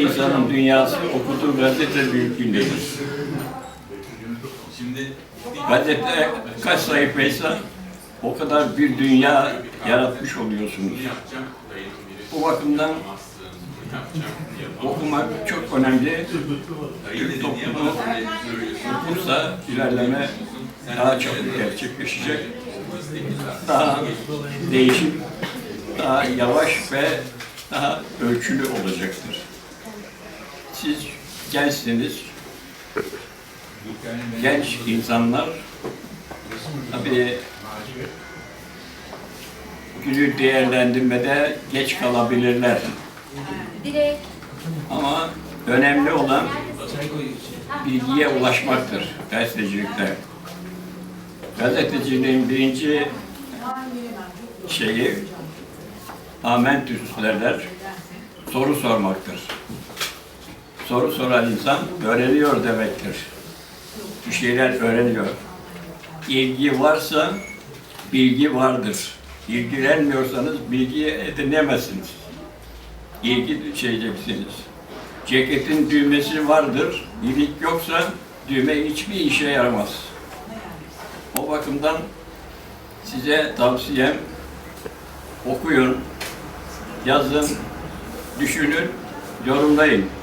insanın dünyası okuduğu gazete büyüklüğündedir. Gazete kaç sayfaysa o kadar bir dünya yaratmış oluyorsunuz. Bu bakımdan okumak çok önemli. Türk toplumu okursa ilerleme daha çabuk gerçekleşecek. Daha değişik, daha yavaş ve daha ölçülü olacaktır. Gençsiniz, genç insanlar tabii günü değerlendirmede geç kalabilirler. Ama önemli olan bilgiye ulaşmaktır gazetecilikte. Gazeteciliğin birinci şeyi amentüs derler, soru sormaktır. Soru soran insan öğreniyor demektir. Bir şeyler öğreniyor. İlgi varsa bilgi vardır. İlgilenmiyorsanız bilgi edinemezsiniz. İlgi şeyeceksiniz. Ceketin düğmesi vardır. İlik yoksa düğme hiçbir işe yaramaz. O bakımdan size tavsiyem okuyun, yazın, düşünün, yorumlayın.